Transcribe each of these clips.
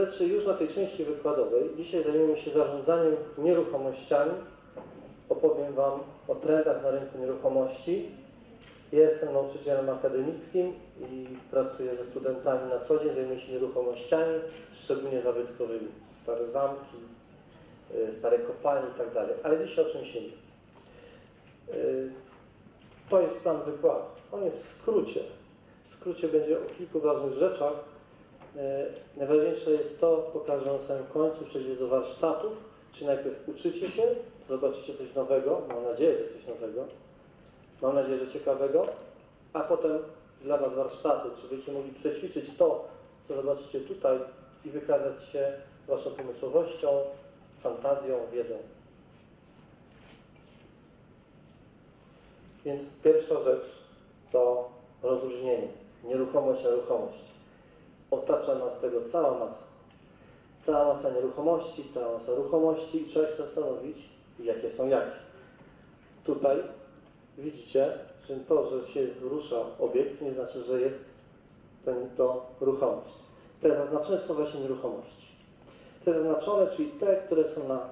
serdecznie już na tej części wykładowej. Dzisiaj zajmiemy się zarządzaniem nieruchomościami. Opowiem Wam o trendach na rynku nieruchomości. Jestem nauczycielem akademickim i pracuję ze studentami na co dzień, zajmuję się nieruchomościami, szczególnie zabytkowymi. Stare zamki, y, stare kopalnie i tak. Ale dzisiaj o czymś innym. To jest plan wykładu. On jest w skrócie. W skrócie będzie o kilku ważnych rzeczach. E, Najważniejsze jest to, pokażę na samym końcu, przejdziecie do warsztatów, czy najpierw uczycie się, zobaczycie coś nowego, mam nadzieję, że coś nowego, mam nadzieję, że ciekawego, a potem dla Was warsztaty, czy będziecie mogli przećwiczyć to, co zobaczycie tutaj i wykazać się Waszą pomysłowością, fantazją, wiedzą. Więc pierwsza rzecz to rozróżnienie. Nieruchomość, nieruchomość. Otacza nas tego cała masa. Cała masa nieruchomości, cała masa ruchomości i trzeba się zastanowić, jakie są jakie. Tutaj widzicie, że to, że się rusza obiekt, nie znaczy, że jest ten, to ruchomość. Te zaznaczone są właśnie nieruchomości. Te zaznaczone, czyli te, które są na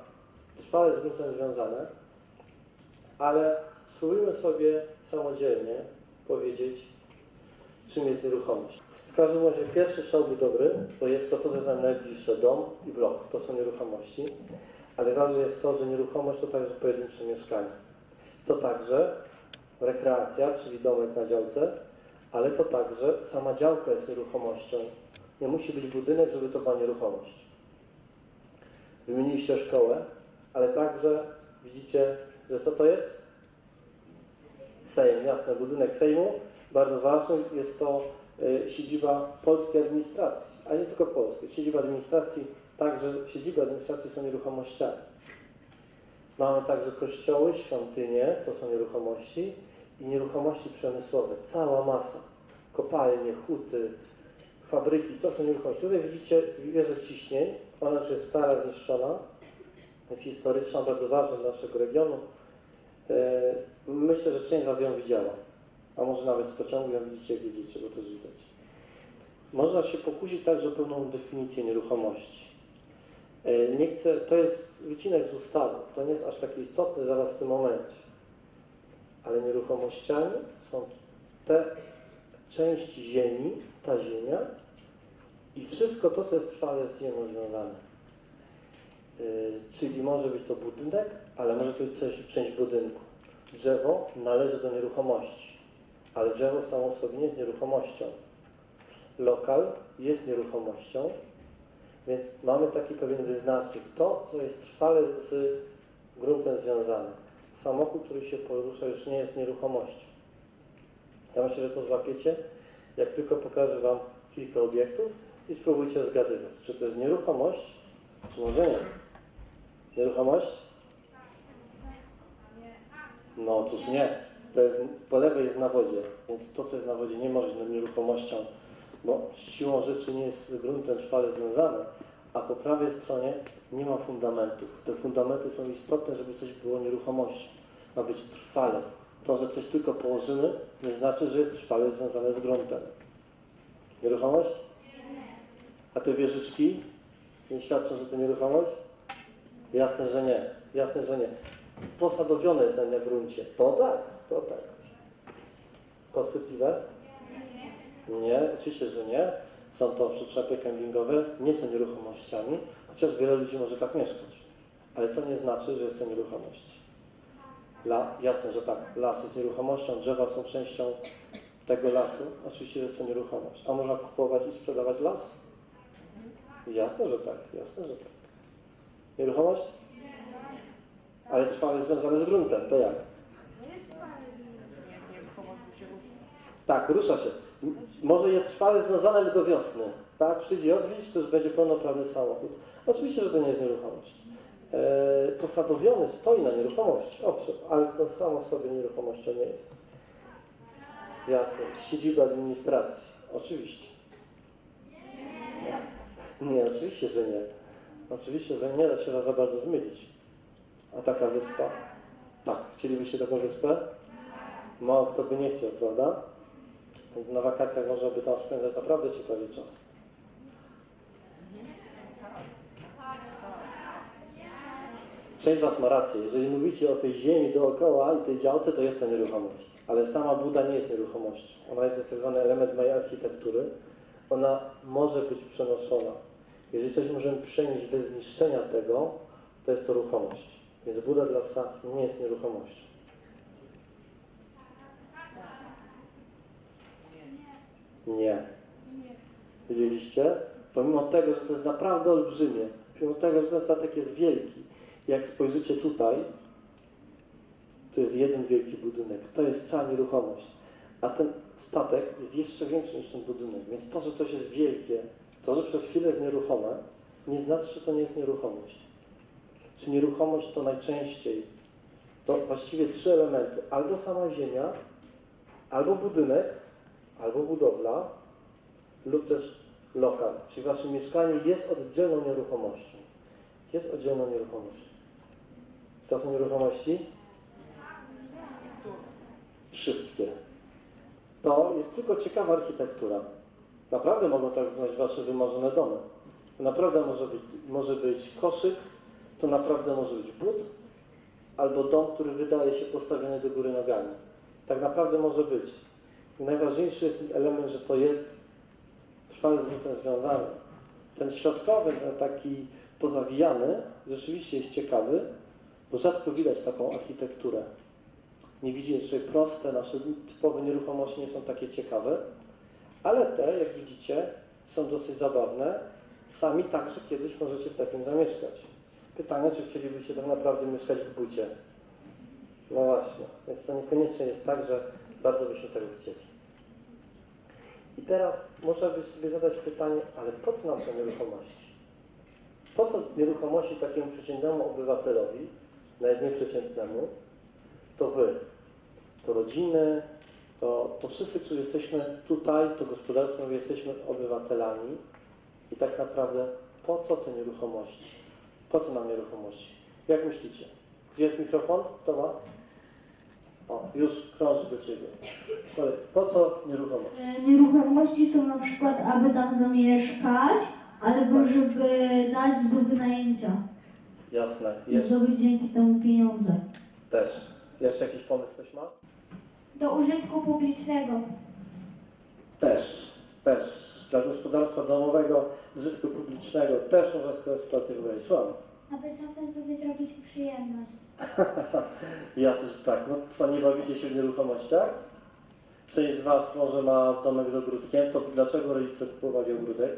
trwale z gruntem związane, ale spróbujmy sobie samodzielnie powiedzieć, czym jest nieruchomość. Każdym razie pierwszy strzał był dobry, bo jest to co nam najbliższe, dom i blok, to są nieruchomości, ale ważne jest to, że nieruchomość to także pojedyncze mieszkanie. To także rekreacja, czyli domek na działce, ale to także sama działka jest nieruchomością. Nie musi być budynek, żeby to była nieruchomość. Wymieniliście szkołę, ale także widzicie, że co to jest? Sejm, jasne, budynek Sejmu. Bardzo ważny jest to siedziba polskiej administracji, a nie tylko polskiej. Siedziba administracji, także siedziby administracji są nieruchomościami. Mamy także kościoły, świątynie, to są nieruchomości i nieruchomości przemysłowe. Cała masa. Kopalnie, huty, fabryki, to są nieruchomości. Tutaj widzicie wieżę ciśnień, ona już jest stara, zniszczona, jest historyczna, bardzo ważna dla naszego regionu. E, Myślę, że część z Was ją widziała, a może nawet z pociągu ją widzicie, jak widzicie, bo też widać. Można się pokusić także o pewną definicję nieruchomości. E, Nie chcę, to jest wycinek z ustawy, to nie jest aż takie istotne zaraz w tym momencie. Ale nieruchomościami są te części ziemi, ta ziemia i wszystko to, co jest trwale z ziemią związane. Yy, czyli może być to budynek, ale może to być część budynku. Drzewo należy do nieruchomości, ale drzewo samo w sobie nie jest nieruchomością. Lokal jest nieruchomością, więc mamy taki pewien wyznacznik. To, co jest trwale z gruntem związane. Samochód, który się porusza, już nie jest nieruchomością. Ja myślę, że to złapiecie, jak tylko pokażę Wam kilka obiektów i spróbujcie zgadywać, czy to jest nieruchomość, czy może nie. Nieruchomość? No otóż nie. To jest, po lewej jest na wodzie, więc to, co jest na wodzie, nie może być nieruchomością, bo siłą rzeczy nie jest z gruntem trwale związane, a po prawej stronie nie ma fundamentów. Te fundamenty są istotne, żeby coś było nieruchomością. Ma być trwale. To, że coś tylko położymy, nie znaczy, że jest trwale związane z gruntem. Nieruchomość? A te wieżyczki nie świadczą, że to nieruchomość? Jasne, że nie. Jasne, że nie. Posadowione jest na gruncie. To tak, to tak. Podchwytliwe? Nie, oczywiście, że nie. Są to przyczepy kempingowe, nie są nieruchomościami, chociaż wiele ludzi może tak mieszkać. Ale to nie znaczy, że jest to nieruchomość. La, jasne, że tak. Las jest nieruchomością, drzewa są częścią tego lasu. Oczywiście, że jest to nieruchomość. A można kupować i sprzedawać las? Jasne, że tak. Jasne, że tak. Nieruchomość? Ale trwale związane z gruntem. To jak? Tak, rusza się. Może jest trwale związane, ale do wiosny. Tak, przyjdzie odwiedzić, to już będzie pełnoprawny samochód. Oczywiście, że to nie jest nieruchomość. E, posadowiony stoi na nieruchomości, owszem, ale to samo w sobie nieruchomością nie jest. Jasne, siedziba administracji. Oczywiście. Nie, oczywiście, że nie. Oczywiście, że nie da się za bardzo zmylić. A taka wyspa? Tak, chcielibyście taką wyspę? Mało kto by nie chciał, prawda? Na wakacjach można by tam spędzać naprawdę ciekawy czas. Część z Was ma rację. Jeżeli mówicie o tej ziemi dookoła i tej działce, to jest to nieruchomość. Ale sama Buda nie jest nieruchomością. Ona jest tak zwany element mojej architektury. Ona może być przenoszona. Jeżeli coś możemy przenieść bez zniszczenia tego, to jest to ruchomość. Więc Buda dla psa nie jest nieruchomością. Nie. Widzieliście? Pomimo tego, że to jest naprawdę olbrzymie, pomimo tego, że ten statek jest wielki, jak spojrzycie tutaj, to jest jeden wielki budynek. To jest cała nieruchomość. A ten statek jest jeszcze większy niż ten budynek. Więc to, że coś jest wielkie, to, że przez chwilę jest nieruchome, nie znaczy, że to nie jest nieruchomość. Czy nieruchomość to najczęściej to właściwie trzy elementy. Albo sama ziemia, albo budynek, albo budowla, lub też lokal. Czyli wasze mieszkanie jest oddzielną nieruchomością. Jest oddzielną nieruchomością. To są nieruchomości? Wszystkie. To jest tylko ciekawa architektura. Naprawdę mogą tak wyglądać wasze wymarzone domy. To naprawdę może być, może być koszyk, to naprawdę może być but, albo dom, który wydaje się postawiony do góry nogami. Tak naprawdę może być. I najważniejszy jest element, że to jest trwale z butem związany. Ten środkowy, ten taki pozawijany, rzeczywiście jest ciekawy, bo rzadko widać taką architekturę. Nie widzicie, że proste, nasze typowe nieruchomości nie są takie ciekawe, ale te, jak widzicie, są dosyć zabawne. Sami także kiedyś możecie w takim zamieszkać. Pytanie, czy chcielibyście tak naprawdę mieszkać w bucie? No właśnie, więc to niekoniecznie jest tak, że bardzo byśmy tego chcieli. I teraz można by sobie zadać pytanie, ale po co nam te nieruchomości? Po co nieruchomości takiemu przeciętnemu obywatelowi, nawet nieprzeciętnemu, to wy, to rodziny, to, to wszyscy, którzy jesteśmy tutaj, to gospodarstwo, my jesteśmy obywatelami i tak naprawdę po co te nieruchomości? Po co nam nieruchomości? Jak myślicie? Gdzie jest mikrofon? Kto ma? O, już krąży do Ciebie. Po co nieruchomość? E, Nieruchomości są na przykład, aby tam zamieszkać, albo żeby dać do wynajęcia, Jasne. Jeszcze zdobyć dzięki temu pieniądze. też. Jeszcze jakiś pomysł ktoś ma? do użytku publicznego. Też. Też. Dla gospodarstwa domowego, użytku publicznego też można z tej sytuacji wybrać. Słucham. Aby czasem sobie zrobić przyjemność. Jasne, że tak. No co, nie bawicie się w nieruchomościach? Część z Was może ma domek z ogródkiem, to dlaczego rodzice kupowali ogródek?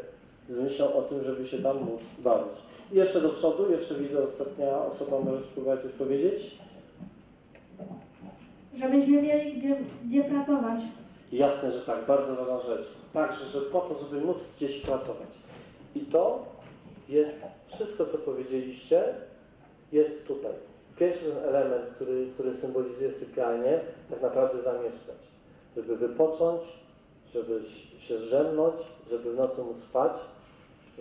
Z myślą o tym, żeby się tam móc bawić. I jeszcze do przodu, jeszcze widzę ostatnia osoba, może spróbować coś powiedzieć? Żebyśmy mieli gdzie, gdzie pracować. Jasne, że tak, bardzo ważna rzecz. Także, że po to, żeby móc gdzieś pracować. I to jest wszystko, co powiedzieliście, jest tutaj. Pierwszy element, który, który symbolizuje sypialnię, tak naprawdę zamieszkać. Żeby wypocząć, żeby się zrzemnąć, żeby w nocy móc spać,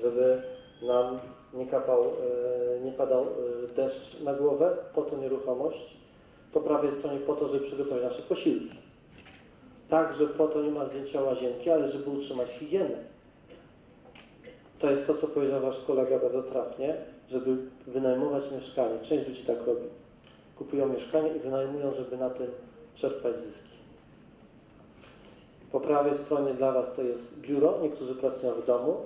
żeby nam nie, kapał, e, nie padał e, deszcz na głowę, po to nieruchomość. Po prawej stronie po to, żeby przygotować nasze posiłki. Także po to nie ma zdjęcia łazienki, ale żeby utrzymać higienę. To jest to, co powiedział Wasz kolega bardzo trafnie, żeby wynajmować mieszkanie. Część ludzi tak robi. Kupują mieszkanie i wynajmują, żeby na tym czerpać zyski. Po prawej stronie dla Was to jest biuro. Niektórzy pracują w domu.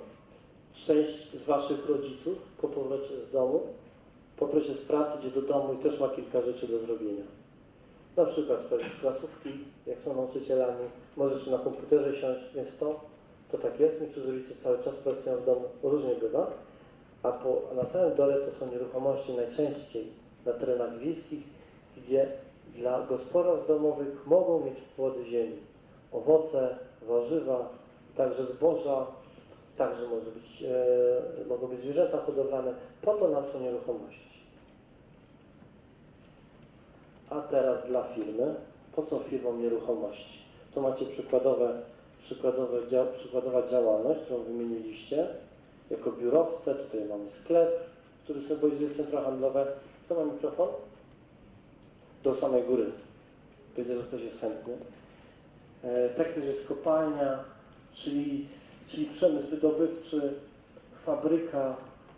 Część z Waszych rodziców po powrocie z domu, po powrocie z pracy idzie do domu i też ma kilka rzeczy do zrobienia. Na przykład sprawdzić klasówki, jak są nauczycielami, możesz na komputerze siąść, więc to, to tak jest. Niektórzy rodzice cały czas pracują w domu, różnie bywa. A, po, na samym dole to są nieruchomości najczęściej na terenach wiejskich, gdzie dla gospodarstw domowych mogą mieć płody ziemi. Owoce, warzywa, także zboża, także może być, e, mogą być zwierzęta hodowlane. Po to nam są nieruchomości. A teraz dla firmy. Po co firmom nieruchomości? Tu macie przykładowe, przykładowe, dzia, przykładowa działalność, którą wymieniliście. Jako biurowce, tutaj mamy sklep, który symbolizuje centra handlowe. Kto ma mikrofon? Do samej góry. Widzę, że ktoś jest chętny. E, tak też jest kopalnia, czyli, czyli przemysł wydobywczy, fabryka,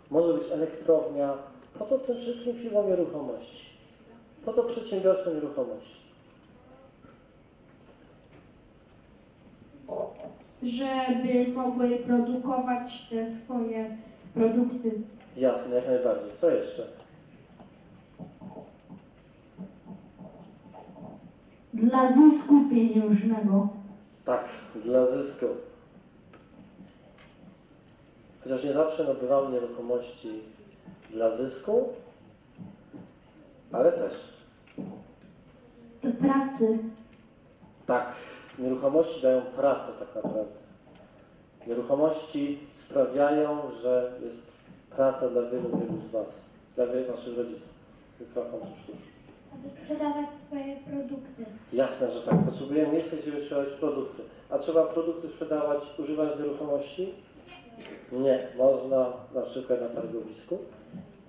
może być elektrownia, Po co tym wszystkim firmom nieruchomości? Po co przedsiębiorstwom nieruchomości? Żeby mogły produkować te swoje produkty. Jasne, jak najbardziej. Co jeszcze? Dla zysku pieniężnego. Tak, dla zysku. Chociaż nie zawsze nabywamy nieruchomości dla zysku, ale też. Do pracy. Tak, nieruchomości dają pracę tak naprawdę. Nieruchomości sprawiają, że jest praca dla wielu, wielu z Was, dla wielu Waszych rodziców. Mikrofon tuż, tuż. Aby sprzedawać swoje produkty. Jasne, że tak. Potrzebujemy miejsca, gdzie wystrzelać produkty. A trzeba produkty sprzedawać, używając nieruchomości? Nie. Można na przykład na targowisku,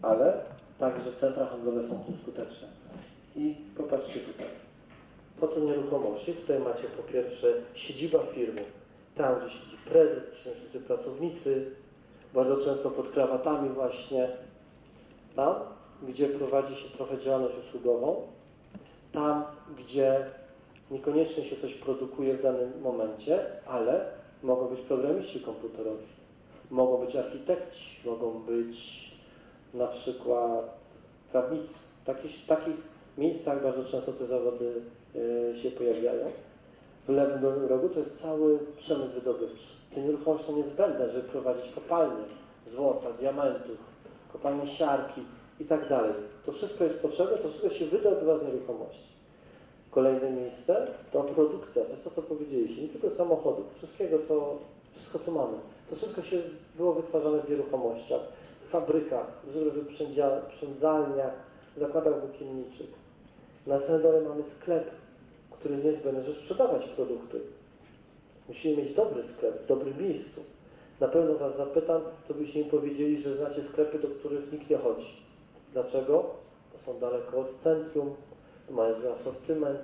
ale także centra handlowe są tu skuteczne. I popatrzcie tutaj. Po co nieruchomości? Tutaj macie po pierwsze siedziba firmy. Tam, gdzie siedzi prezes, wszyscy pracownicy, bardzo często pod krawatami właśnie. Tam, gdzie prowadzi się trochę działalność usługową tam, gdzie niekoniecznie się coś produkuje w danym momencie, ale mogą być programiści komputerowi, mogą być architekci, mogą być na przykład prawnicy. W takich, w takich miejscach bardzo często te zawody się pojawiają. W lewym rogu to jest cały przemysł wydobywczy. Te nieruchomości są niezbędne, żeby prowadzić kopalnie złota, diamentów, kopalnie siarki i tak dalej. To wszystko jest potrzebne, to wszystko się wydobywa z nieruchomości. Kolejne miejsce to produkcja, to jest to, co powiedzieliście, nie tylko samochodów, wszystkiego, co, wszystko, co mamy. To wszystko się było wytwarzane w nieruchomościach, w fabrykach, w wyprzędzalniach, zakładach włókienniczych. Na samym dole mamy sklep, który jest niezbędny, żeby sprzedawać produkty. Musimy mieć dobry sklep, w dobrym miejscu. Na pewno Was zapytam, to byście mi powiedzieli, że znacie sklepy, do których nikt nie chodzi. Dlaczego? Bo są daleko od centrum, mają zły asortyment,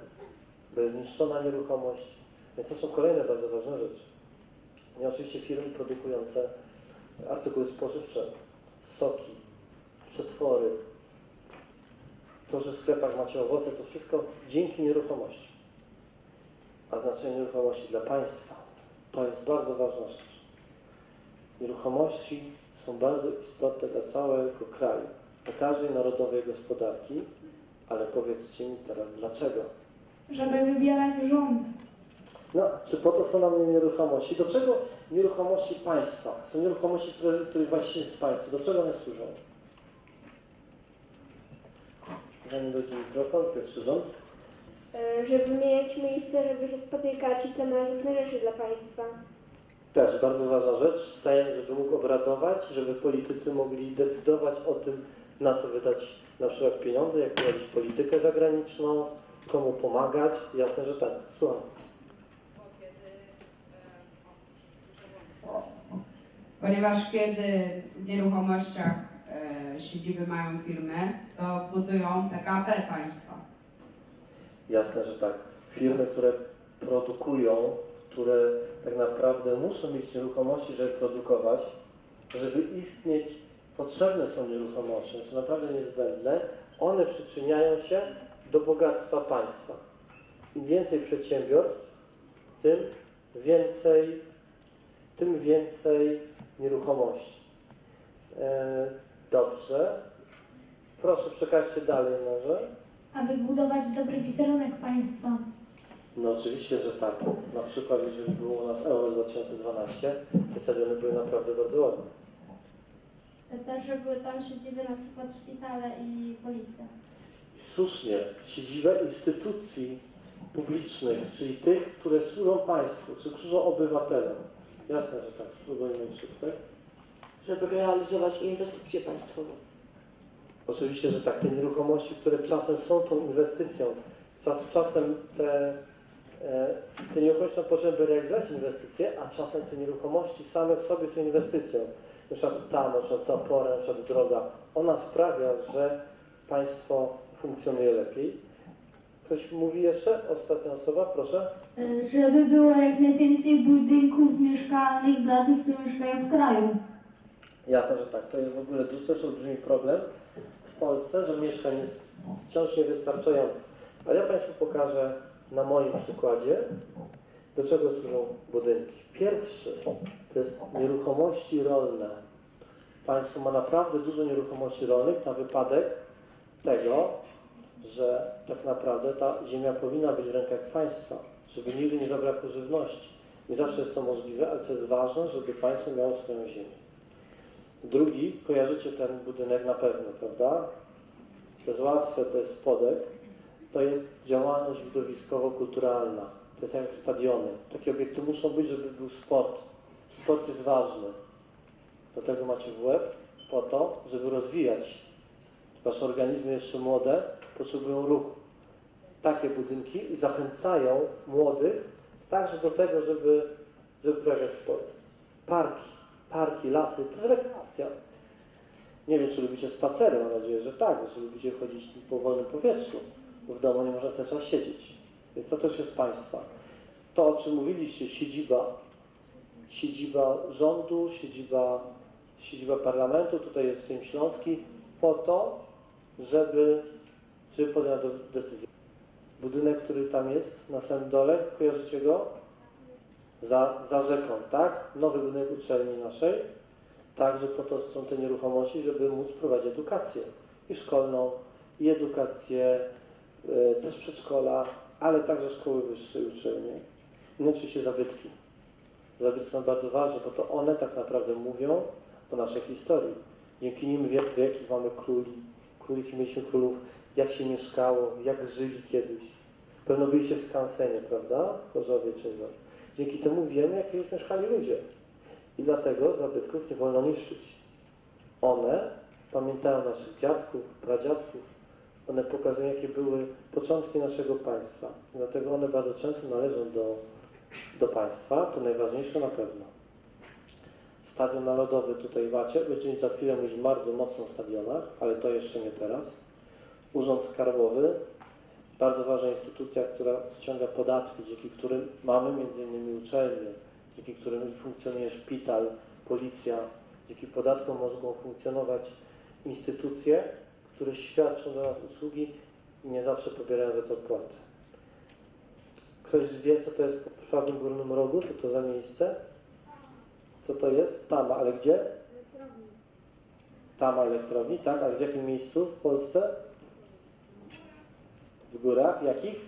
bo jest zniszczona nieruchomość. Więc to są kolejne bardzo ważne rzeczy. I oczywiście firmy produkujące artykuły spożywcze, soki, przetwory. To, że w sklepach macie owoce, to wszystko dzięki nieruchomości. A znaczenie nieruchomości dla państwa to jest bardzo ważna rzecz. Nieruchomości są bardzo istotne dla całego kraju, dla każdej narodowej gospodarki, ale powiedzcie mi teraz dlaczego? Żeby wybierać rząd. No, czy po to są nam nieruchomości? Do czego nieruchomości państwa? Są nieruchomości, które, których właściwie jest państwo. Do czego one służą? Zanim dojdzie mikrofon, pierwszy rząd. E, żeby mieć miejsce, żeby się spotykać i to ma różne rzeczy dla państwa. Też bardzo ważna rzecz. Sejm, żeby mógł obradować, żeby politycy mogli decydować o tym, na co wydać na przykład pieniądze, jak prowadzić politykę zagraniczną, komu pomagać. Jasne, że tak. Słucham. Ponieważ kiedy w nieruchomościach siedziby mają firmy, to budują PKB państwa. Jasne, że tak. Firmy, które produkują, które tak naprawdę muszą mieć nieruchomości, żeby produkować, żeby istnieć, potrzebne są nieruchomości, są naprawdę niezbędne. One przyczyniają się do bogactwa państwa. Im więcej przedsiębiorstw, tym więcej, tym więcej nieruchomości. E, dobrze. Proszę, przekażcie dalej może. Aby budować dobry wizerunek państwa. No oczywiście, że tak. Na przykład jeżeli było u nas Euro 2012, te stadiony były naprawdę bardzo ładne. Też, żeby tam siedziby na przykład szpitale i policja. I słusznie, siedzibę instytucji publicznych, czyli tych, które służą państwu, czy służą obywatelom. Jasne, że tak. Spróbujmy jeszcze tutaj. Żeby realizować inwestycje państwowe. Oczywiście, że tak. Te nieruchomości, które czasem są tą inwestycją, czas, czasem te, e, te nieruchomości są potrzebne, by realizować inwestycje, a czasem te nieruchomości same w sobie są inwestycją. Na przykład ta, na przykład zapora, na przykład droga, ona sprawia, że państwo funkcjonuje lepiej. Ktoś mówi jeszcze? Ostatnia osoba, proszę. Y, Żeby było jak najwięcej budynków mieszkalnych dla tych, co mieszkają w kraju. Jasne, że tak. To jest w ogóle też olbrzymi problem w Polsce, że mieszkań jest wciąż niewystarczająco. Ale ja Państwu pokażę na moim przykładzie, do czego służą budynki. Pierwszy to jest nieruchomości rolne. Państwo ma naprawdę dużo nieruchomości rolnych na wypadek tego, że tak naprawdę ta ziemia powinna być w rękach państwa, żeby nigdy nie zabrakło żywności. Nie zawsze jest to możliwe, ale to jest ważne, żeby państwo miało swoją ziemię. Drugi, kojarzycie ten budynek na pewno, prawda? To jest łatwe, to jest spodek. To jest działalność widowiskowo-kulturalna. To jest tak jak stadiony. Takie obiekty muszą być, żeby był sport. Sport jest ważny. Dlatego macie WF po to, żeby rozwijać. Wasze organizmy jeszcze młode potrzebują ruchu. Takie budynki zachęcają młodych także do tego, żeby, żeby uprawiać sport. Parki, parki, lasy, to jest rekreacja. Nie wiem, czy lubicie spacery, mam nadzieję, że tak, że lubicie chodzić po wolnym powietrzu, bo w domu nie można cały czas siedzieć. Więc to też jest państwa. To, o czym mówiliście, siedziba, siedziba rządu, siedziba, siedziba parlamentu, tutaj jest Sejm Śląski, po to, żeby, żeby podjąć decyzję. Budynek, który tam jest na samym dole, kojarzycie go? Za, za rzeką, tak? Nowy budynek uczelni naszej. Także po to są te nieruchomości, żeby móc prowadzić edukację i szkolną, i edukację, y, też przedszkola, ale także szkoły wyższe i uczelnie. No oczywiście zabytki. Zabytki są bardzo ważne, bo to one tak naprawdę mówią o naszej historii. Dzięki nim wiemy, jakich mamy króli, króli, jakich mieliśmy królów, jak się mieszkało, jak żyli kiedyś. Pewno byliście w skansenie, prawda? W Chorzowie czy was. Dzięki temu wiemy, jak kiedyś mieszkali ludzie. I dlatego zabytków nie wolno niszczyć. One pamiętają naszych dziadków, pradziadków. One pokazują, jakie były początki naszego państwa. Dlatego one bardzo często należą do, do państwa. To najważniejsze na pewno. Stadion Narodowy tutaj macie. Będziemy za chwilę mówić bardzo mocno o stadionach, ale to jeszcze nie teraz. Urząd Skarbowy, bardzo ważna instytucja, która ściąga podatki, dzięki którym mamy innymi uczelnie, dzięki którym funkcjonuje szpital, policja, dzięki podatkom mogą funkcjonować instytucje, które świadczą dla nas usługi i nie zawsze pobierają za to opłatę. Ktoś wie, co to jest w prawym górnym rogu? Co to za miejsce? Co to jest? Tama, ale gdzie? Tama elektrowni, tak? Ale w jakim miejscu w Polsce? W górach? Jakich?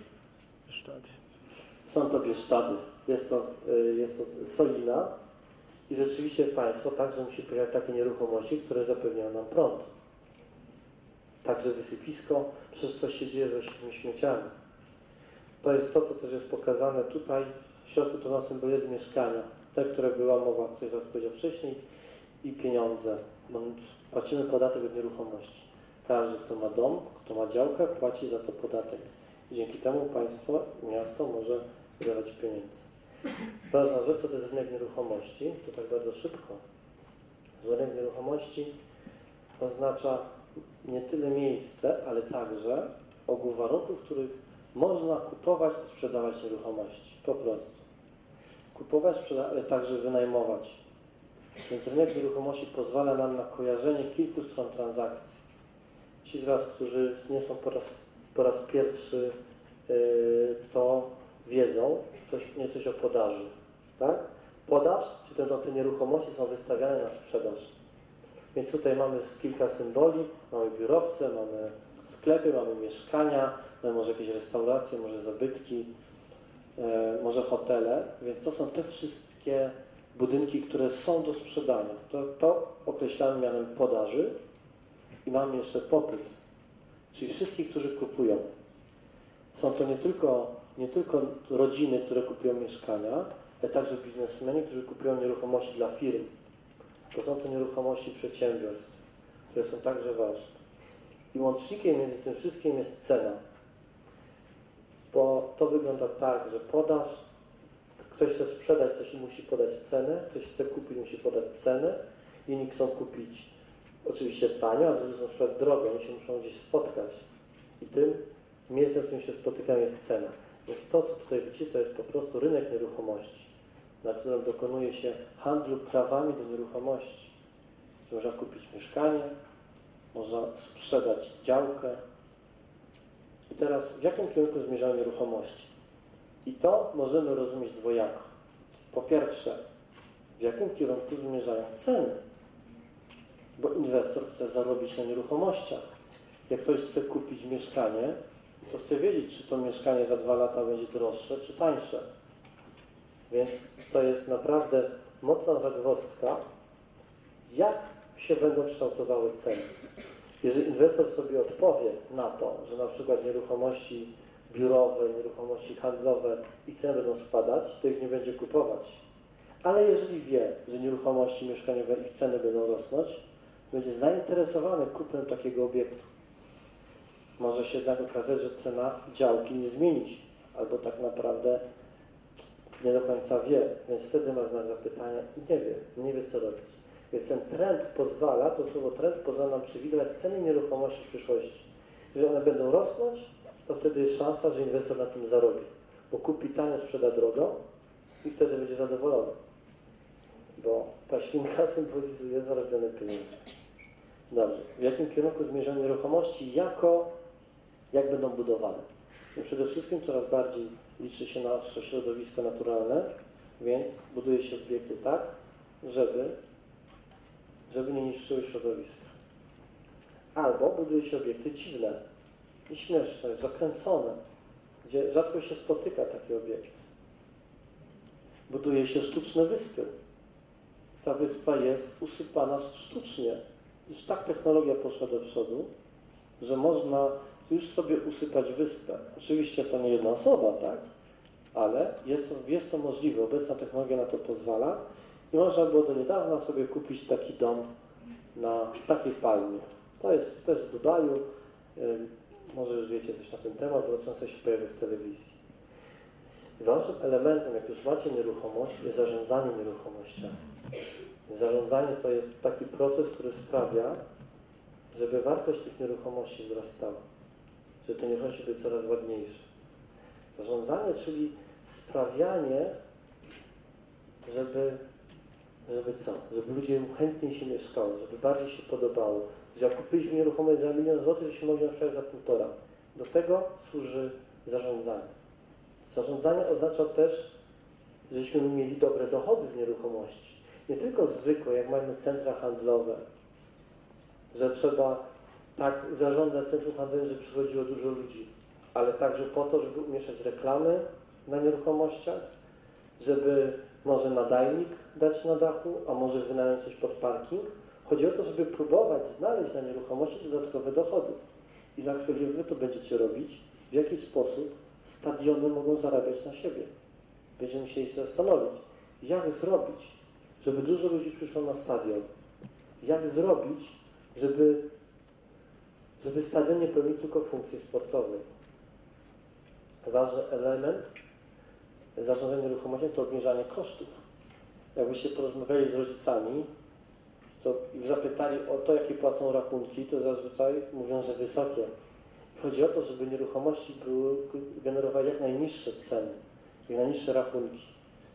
Są to Bieszczady. Jest to, y, jest to Solina i rzeczywiście państwo także musi posiadać takie nieruchomości, które zapewniają nam prąd. Także wysypisko, przecież coś się dzieje ze śmieciami. To jest to, co też jest pokazane tutaj. W środku to na symbolizy mieszkania, te, które była mowa, ktoś was powiedział wcześniej, i pieniądze. Płacimy podatek od nieruchomości. Każdy, kto ma dom, kto ma działkę, płaci za to podatek. Dzięki temu państwo, miasto może wydawać pieniądze. Ważna rzecz, to jest rynek nieruchomości, to tak bardzo szybko. Rynek nieruchomości oznacza nie tyle miejsce, ale także ogół warunków, w których można kupować i sprzedawać nieruchomości. Po prostu. Kupować, sprzedawać, ale także wynajmować. Więc rynek nieruchomości pozwala nam na kojarzenie kilku stron transakcji. Ci z Was, którzy nie są po raz, po raz pierwszy, yy, to wiedzą coś, nie coś o podaży. Tak? Podaż, czy te, no, te nieruchomości są wystawiane na sprzedaż. Więc tutaj mamy kilka symboli. Mamy biurowce, mamy sklepy, mamy mieszkania, mamy może jakieś restauracje, może zabytki, e, może hotele. Więc to są te wszystkie budynki, które są do sprzedania. To, to określamy mianem podaży i mamy jeszcze popyt, czyli wszystkich, którzy kupują. Są to nie tylko, nie tylko rodziny, które kupują mieszkania, ale także biznesmeni, którzy kupują nieruchomości dla firm. To są to nieruchomości przedsiębiorstw, które są także ważne. I łącznikiem między tym wszystkim jest cena. Bo to wygląda tak, że podaż, ktoś chce sprzedać coś musi podać cenę, ktoś chce kupić, musi podać cenę, inni chcą kupić oczywiście tanio, a drudzy na przykład drogo, oni się muszą gdzieś spotkać. I tym miejscem, w którym się spotykają jest cena. Więc to, co tutaj widzicie, to jest po prostu rynek nieruchomości, na którym dokonuje się handlu prawami do nieruchomości. można kupić mieszkanie, można sprzedać działkę. I teraz w jakim kierunku zmierzają nieruchomości? I to możemy rozumieć dwojako. Po pierwsze, w jakim kierunku zmierzają ceny? Bo inwestor chce zarobić na nieruchomościach. Jak ktoś chce kupić mieszkanie, to chce wiedzieć, czy to mieszkanie za dwa lata będzie droższe, czy tańsze. Więc to jest naprawdę mocna zagwozdka, jak się będą kształtowały ceny. Jeżeli inwestor sobie odpowie na to, że na przykład nieruchomości biurowe, nieruchomości handlowe i ceny będą spadać, to ich nie będzie kupować. Ale jeżeli wie, że nieruchomości mieszkaniowe ich ceny będą rosnąć, będzie zainteresowany kupnem takiego obiektu. Może się jednak okazać, że cena działki nie zmieni albo tak naprawdę nie do końca wie, więc wtedy ma znak zapytania i nie wie, nie wie co robić. Więc ten trend pozwala, to słowo trend pozwala nam przewidywać ceny nieruchomości w przyszłości. Jeżeli one będą rosnąć, to wtedy jest szansa, że inwestor na tym zarobi. Bo kupi tanio, sprzeda drogo i wtedy będzie zadowolony. Bo ta świnka symbolizuje zarobione pieniądze. Dobrze. W jakim kierunku zmierzają nieruchomości jako, jak będą budowane? No przede wszystkim coraz bardziej liczy się nasze środowisko naturalne, więc buduje się obiekty tak, żeby, żeby nie niszczyły środowiska. Albo buduje się obiekty dziwne i śmieszne, zakręcone, gdzie rzadko się spotyka taki obiekt. Buduje się sztuczne wyspy. Ta wyspa jest usypana sztucznie. Już tak technologia poszła do przodu, że można już sobie usypać wyspę. Oczywiście to nie jedna osoba, tak? Ale jest to, jest to możliwe. Obecna technologia na to pozwala i można było do niedawna sobie kupić taki dom na takiej palmie. To jest też w Dubaju. Może już wiecie coś na ten temat, bo to często się pojawia w telewizji. Ważnym elementem, jak już macie nieruchomość, jest zarządzanie nieruchomościami. Zarządzanie to jest taki proces, który sprawia, żeby wartość tych nieruchomości wzrastała, żeby te nieruchomości były coraz ładniejsze. Zarządzanie, czyli sprawianie, żeby, żeby co? Żeby ludzie chętniej się mieszkało, żeby bardziej się podobało. Że jak kupiliśmy nieruchomość za milion złotych, żeśmy mogli na przykład za półtora. Do tego służy zarządzanie. Zarządzanie oznacza też, żebyśmy mieli dobre dochody z nieruchomości. Nie tylko zwykłe, jak mamy centra handlowe, że trzeba tak zarządzać centrum handlowym, żeby przychodziło dużo ludzi, ale także po to, żeby umieszczać reklamy na nieruchomościach, żeby może nadajnik dać na dachu, a może wynająć coś pod parking. Chodzi o to, żeby próbować znaleźć na nieruchomości dodatkowe dochody. I za chwilę wy to będziecie robić, w jaki sposób stadiony mogą zarabiać na siebie. Będziemy musieli się zastanowić, jak zrobić, żeby dużo ludzi przyszło na stadion. Jak zrobić, żeby, żeby stadion nie pełnił tylko funkcji sportowej. Ważny element zarządzania nieruchomością to obniżanie kosztów. Jakbyście porozmawiali z rodzicami i zapytali o to, jakie płacą rachunki, to zazwyczaj mówią, że wysokie. Chodzi o to, żeby nieruchomości były, generowały jak najniższe ceny, jak najniższe rachunki.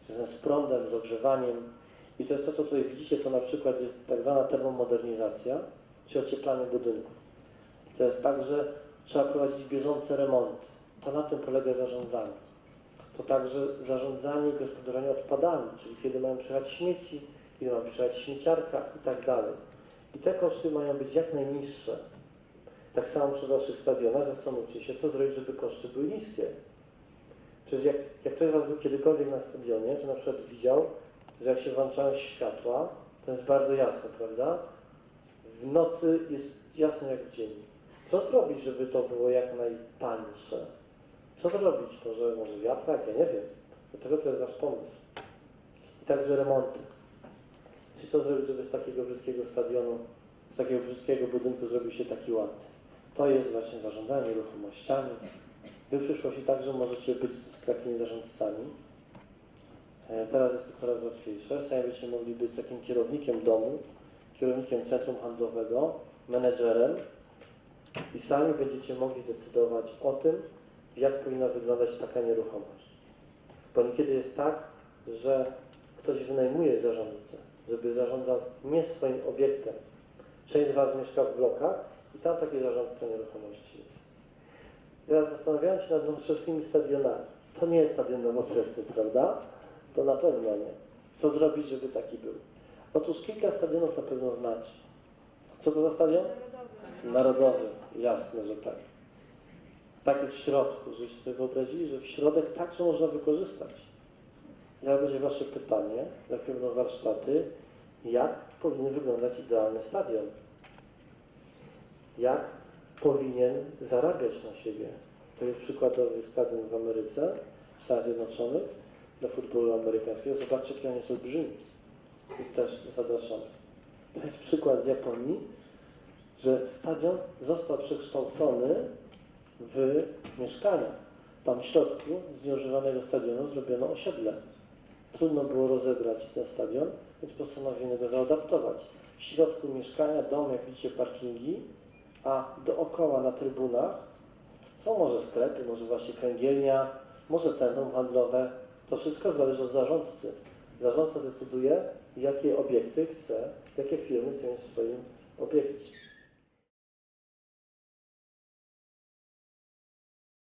Związane z prądem, z ogrzewaniem. I to jest to, co tutaj widzicie, to na przykład jest tak zwana termomodernizacja, czy ocieplanie budynków. To jest tak, że trzeba prowadzić bieżące remonty. To na tym polega zarządzanie. To także zarządzanie i gospodarowanie odpadami, czyli kiedy mają przyjechać śmieci, kiedy ma przyjechać śmieciarka i tak dalej. I te koszty mają być jak najniższe. Tak samo przy waszych stadionach zastanówcie się, co zrobić, żeby koszty były niskie. Przecież jak, jak ktoś z was był kiedykolwiek na stadionie, to na przykład widział, że jak się włączają światła, to jest bardzo jasno, prawda? W nocy jest jasno jak w dzień. Co zrobić, żeby to było jak najtańsze? Co zrobić? Może, może wiatrak? Ja nie wiem. Dlatego to jest nasz pomysł. I także remonty. Czy co zrobić, żeby z takiego brzydkiego stadionu, z takiego brzydkiego budynku zrobił się taki ładny? To jest właśnie zarządzanie nieruchomościami. Wy w przyszłości także możecie być takimi zarządcami. E, Teraz jest to coraz łatwiejsze. Sami będziecie mogli być takim kierownikiem domu, kierownikiem centrum handlowego, menedżerem i sami będziecie mogli decydować o tym, jak powinna wyglądać taka nieruchomość. Bo niekiedy jest tak, że ktoś wynajmuje zarządcę, żeby zarządzał nie swoim obiektem. Część z Was mieszka w blokach i tam taki zarządca nieruchomości jest. Teraz zastanawiałem się nad nowoczesnymi stadionami. To nie jest stadion nowoczesny, prawda? To na pewno nie. Co zrobić, żeby taki był? Otóż kilka stadionów na pewno znacie. Co to za stadion? Narodowy. Jasne, że tak. Tak jest w środku, żebyście sobie wyobrazili, że w środek także można wykorzystać. Teraz będzie Wasze pytanie, jakie będą warsztaty, jak powinien wyglądać idealny stadion? Jak powinien zarabiać na siebie? To jest przykładowy stadion w Ameryce, w Stanach Zjednoczonych, dla futbolu amerykańskiego. Zobaczcie, jaki on jest olbrzymi. I też zapraszamy. To jest przykład z Japonii, że stadion został przekształcony w mieszkania. Tam w środku z nieużywanego stadionu zrobiono osiedle. Trudno było rozebrać ten stadion, więc postanowiono go zaadaptować. W środku mieszkania, dom, jak widzicie, parkingi, a dookoła na trybunach są może sklepy, może właśnie kręgielnia, może centrum handlowe. To wszystko zależy od zarządcy. Zarządca decyduje, jakie obiekty chce, jakie firmy chcą w swoim obiekcie.